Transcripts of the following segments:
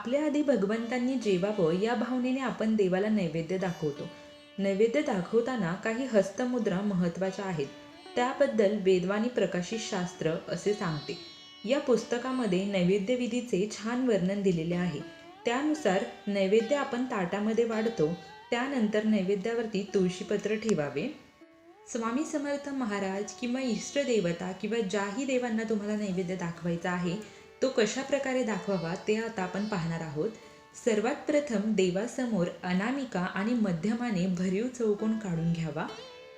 आपल्या आधी भगवंतांनी जेवावं या भावनेने आपण देवाला नैवेद्य दाखवतो. नैवेद्य दाखवताना काही हस्तमुद्रा महत्त्वाच्या आहेत. त्याबद्दल वेदवानी प्रकाशित शास्त्र असे सांगते. या पुस्तकामध्ये नैवेद्यविधीचे छान वर्णन दिलेले आहे. त्यानुसार नैवेद्य आपण ताटामध्ये वाढतो त्यानंतर नैवेद्यावरती तुळशीपत्र ठेवावे. स्वामी समर्थ महाराज किंवा इष्टदेवता किंवा ज्याही देवांना तुम्हाला नैवेद्य दाखवायचा आहे तो कशा प्रकारे दाखवावा ते आता आपण पाहणार आहोत. सर्वात प्रथम देवासमोर अनामिका आणि मध्यमाने भरीव चौकोन काढून घ्यावा.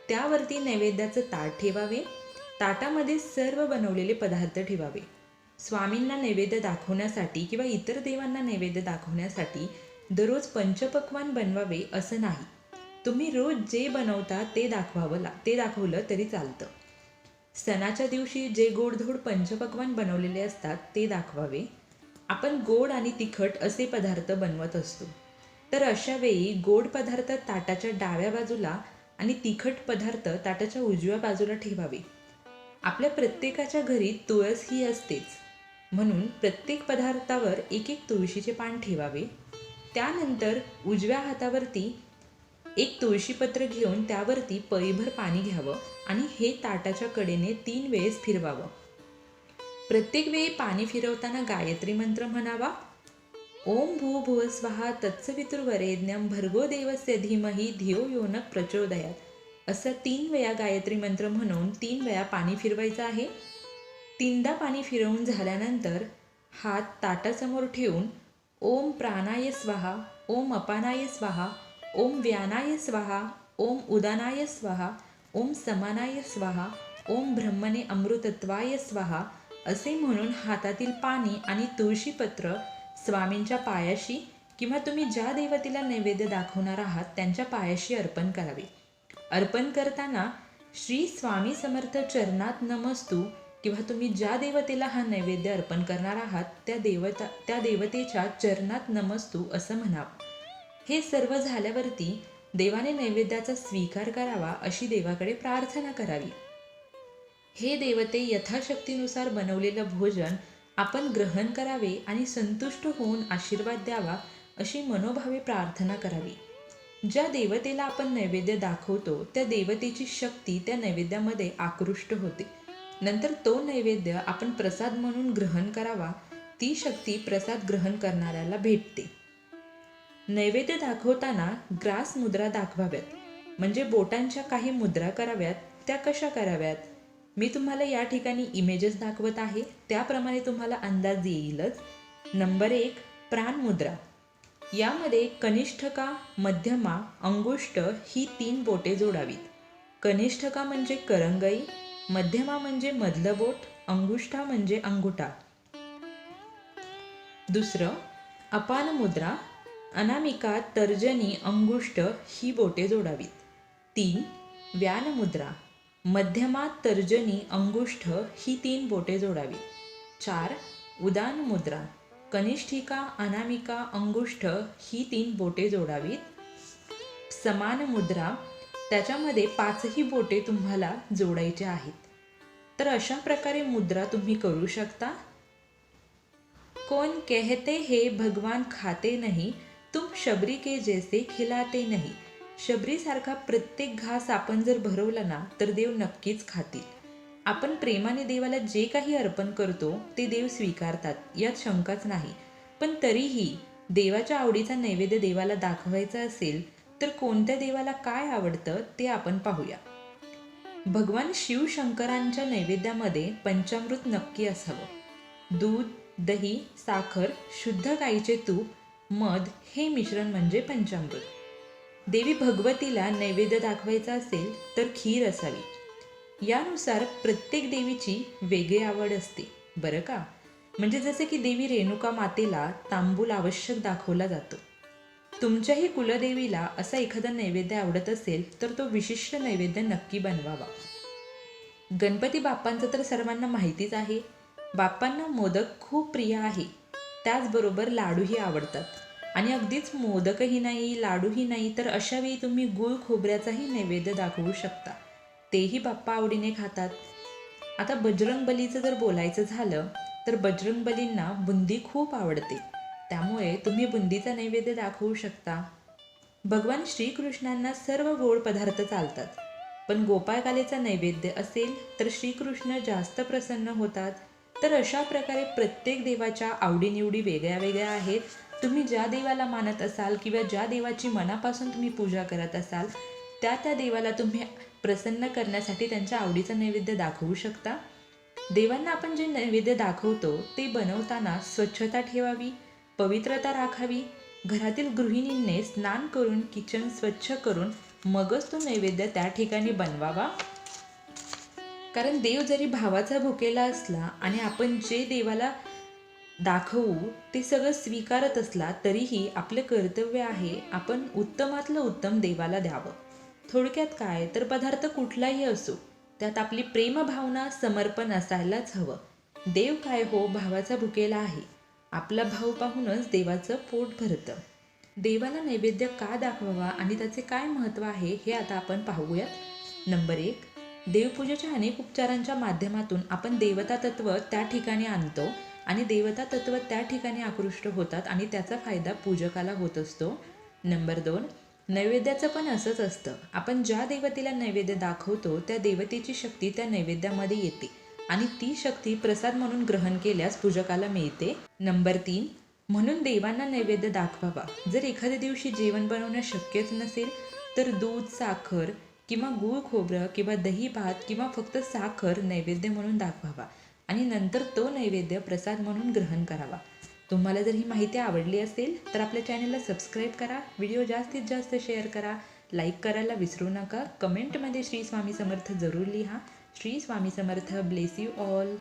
त्यावरती नैवेद्याचं ताट ठेवावे. ताटामध्ये सर्व बनवलेले पदार्थ ठेवावे. स्वामींना नैवेद्य दाखवण्यासाठी किंवा इतर देवांना नैवेद्य दाखवण्यासाठी दररोज पंचपक्वान बनवावे असं नाही. तुम्ही रोज जे बनवता ते दाखवावं ला ते दाखवलं तरी चालतं. सणाच्या दिवशी जे गोडधोड पंचपक्वान बनवलेले असतात ते दाखवावे. आपण गोड आणि तिखट असे पदार्थ बनवत असतो. तर अशा वेळी गोड पदार्थ ताटाच्या डाव्या बाजूला आणि तिखट पदार्थ ताटाच्या उजव्या बाजूला ठेवावे. आपल्या प्रत्येकाच्या घरी तुळस ही असतेच. म्हणून प्रत्येक पदार्थावर एक एक तुळशीचे पान ठेवावे. त्यानंतर उजव्या हातावरती एक तुळशीपत्र घेऊन त्यावरती पळीभर पाणी घ्यावं आणि हे ताटाच्या कडेने तीन वेळेस फिरवावं. प्रत्येक वेळी पाणी फिरवताना गायत्री मंत्र म्हणावा ओम भू भुव स्वाहा तत्सवितुर्वरेज्ञम भर्गो देवस्य धीमही धियो योनक प्रचोदयात. असं तीन वेळा गायत्री मंत्र म्हणून तीन वेळा पाणी फिरवायचं आहे. तीनदा पाणी फिरवून झाल्यानंतर हात ताटासमोर ठेवून ओम प्राणाय स्वाहा ओम अपानाय स्वाहा ओम व्यानाय स्वाहा ओम उदानाय स्वाहा ओम समानाय स्वाहा ओम ब्रह्मणे अमृतत्वाय स्वाहा असे म्हणून हातातील पाणी आणि तुळशीपत्र स्वामींच्या पायाशी किंवा तुम्ही ज्या देवतेला नैवेद्य दाखवणार आहात त्यांच्या पायाशी अर्पण करावे. अर्पण करताना श्री स्वामी समर्थ चरणात नमस्तू किंवा तुम्ही ज्या देवतेला हा नैवेद्य अर्पण करणार आहात त्या देवता त्या देवतेच्या चरणात नमस्तू असं म्हणावं. हे सर्व झाल्यावरती देवाने नैवेद्याचा स्वीकार करावा अशी देवाकडे प्रार्थना करावी. हे देवते यथाशक्तीनुसार बनवलेलं भोजन आपण ग्रहण करावे आणि संतुष्ट होऊन आशीर्वाद द्यावा अशी मनोभावे प्रार्थना करावी. ज्या देवतेला आपण नैवेद्य दाखवतो त्या देवतेची शक्ती त्या नैवेद्यामध्ये आकृष्ट होते. नंतर तो नैवेद्य आपण प्रसाद म्हणून ग्रहण करावा ती शक्ती प्रसाद ग्रहण करणाऱ्याला भेटते. नैवेद्य दाखवताना ग्रास मुद्रा दाखवाव्यात. म्हणजे बोटांच्या काही मुद्रा कराव्यात त्या कशा कराव्यात? मी तुम्हाला या ठिकाणी इमेजेस दाखवत आहे त्याप्रमाणे तुम्हाला अंदाज येईलच. नंबर एक प्राण मुद्रा. यामध्ये कनिष्ठका मध्यमा अंगुष्ट ही तीन बोटे जोडावीत. कनिष्ठका म्हणजे करंगई मध्यमा म्हणजे मधलं बोट अंगुष्ठा म्हणजे अंगुठा. दुसरं अपान मुद्रा. अनामिका तर्जनी अंगुष्ट ही बोटे जोडावीत. तीन व्यान मुद्रा मध्यमा तर्जनी अंगुष्ठ ही तीन बोटे जोडावीत. चार उदान मुद्रा कनिष्ठिका अनामिका अंगुष्ठ ही तीन बोटे जोडावीत. समान मुद्रा त्याच्यामध्ये पाचही बोटे तुम्हाला जोडायचे आहेत. तर अशा प्रकारे मुद्रा तुम्ही करू शकता. कोण कहते हे भगवान खाते नाही तुम शबरी के जैसे खिलाते नाही. शबरीसारखा प्रत्येक घास आपण जर भरवला ना तर देव नक्कीच खातील. आपण प्रेमाने देवाला जे काही अर्पण करतो ते देव स्वीकारतात यात शंकाच नाही. पण तरीही देवाच्या आवडीचा नैवेद्य देवाला दाखवायचा असेल तर कोणत्या देवाला काय आवडतं ते आपण पाहूया. भगवान शिवशंकरांच्या नैवेद्यामध्ये पंचामृत नक्की असावं. दूध दही साखर शुद्ध गाईचे तूप मध हे मिश्रण म्हणजे पंचामृत. देवी भगवतीला नैवेद्य दाखवायचा असेल तर खीर असावी. यानुसार प्रत्येक देवीची वेगळी आवड असते. बरं का? म्हणजे जसे की देवी रेणुका मातेला तांबूल आवश्यक दाखवला जातो. तुमच्याही कुलदेवीला असा एखादा नैवेद्य आवडत असेल तर तो विशिष्ट नैवेद्य नक्की बनवावा. गणपती बाप्पांचं तर सर्वांना माहितीच आहे. बाप्पांना मोदक खूप प्रिय आहे. त्याचबरोबर लाडूही आवडतात. आणि अगदीच मोदकही नाही लाडूही नाही तर अशा वेळी तुम्ही गुळ खोबऱ्याचाही नैवेद्य दाखवू शकता. तेही बाप्पा आवडीने खातात. आता बजरंग बलीचं जर बोलायचं झालं तर बजरंग बलींना बुंदी खूप आवडते. त्यामुळे तुम्ही बुंदीचा नैवेद्य दाखवू शकता. भगवान श्रीकृष्णांना सर्व गोड पदार्थ चालतात. पण गोपाळकालेचा नैवेद्य असेल तर श्रीकृष्ण जास्त प्रसन्न होतात. तर अशा प्रकारे प्रत्येक देवाच्या आवडीनिवडी वेगळ्या वेगळ्या आहेत. तुम्ही ज्या देवाला मानत असाल किंवा ज्या देवाची मनापासून तुम्ही पूजा करत असाल त्या त्या देवाला तुम्ही प्रसन्न करण्यासाठी त्यांच्या आवडीचा नैवेद्य दाखवू शकता. देवांना आपण जे नैवेद्य दाखवतो ते बनवताना स्वच्छता ठेवावी पवित्रता राखावी. घरातील गृहिणींनी स्नान करून किचन स्वच्छ करून मगच तो नैवेद्य त्या ठिकाणी बनवावा. कारण देव जरी भावाचा भुकेला असला आणि आपण जे देवाला दाखवू ते सगळं स्वीकारत असला तरीही आपलं कर्तव्य आहे आपण उत्तमातलं उत्तम देवाला द्यावं. थोडक्यात काय? तर पदार्थ कुठलाही असो त्यात आपली प्रेमभावना समर्पण असायलाच हवं. देव काय हो भावाचा भुकेला आहे. आपला भाव पाहूनच देवाचं पोट भरतं. देवाला नैवेद्य का दाखवावा आणि त्याचे काय महत्त्व आहे हे आता आपण पाहूयात. नंबर एक देवपूजेच्या अनेक उपचारांच्या माध्यमातून आपण देवता तत्व त्या ठिकाणी आणतो. आणि देवता तत्व त्या ठिकाणी आकृष्ट होतात आणि त्याचा फायदा पूजकाला होत असतो. नंबर दोन नैवेद्याचं पण असंच असतं. आपण ज्या देवतेला नैवेद्य दाखवतो त्या देवतेची शक्ती त्या नैवेद्यामध्ये येते. आणि ती शक्ती प्रसाद म्हणून ग्रहण केल्यास पूजकाला मिळते. नंबर तीन म्हणून देवांना नैवेद्य दाखवावा. जर एखाद्या दिवशी जेवण बनवणं शक्यच नसेल तर दूध साखर किंवा गूळ खोबरं किंवा दही भात किंवा फक्त साखर नैवेद्य म्हणून दाखवावा. आणि नंतर तो नैवेद्य प्रसाद म्हणून ग्रहण करावा. तुम्हाला जर ही माहिती आवडली असेल तर आपल्या चॅनलला सबस्क्राईब करा व्हिडिओ जास्तीत जास्त शेअर करा लाईक करायला विसरू नका. कमेंटमध्ये श्री स्वामी समर्थ जरूर लिहा. Shri Swami Samarth bless you all.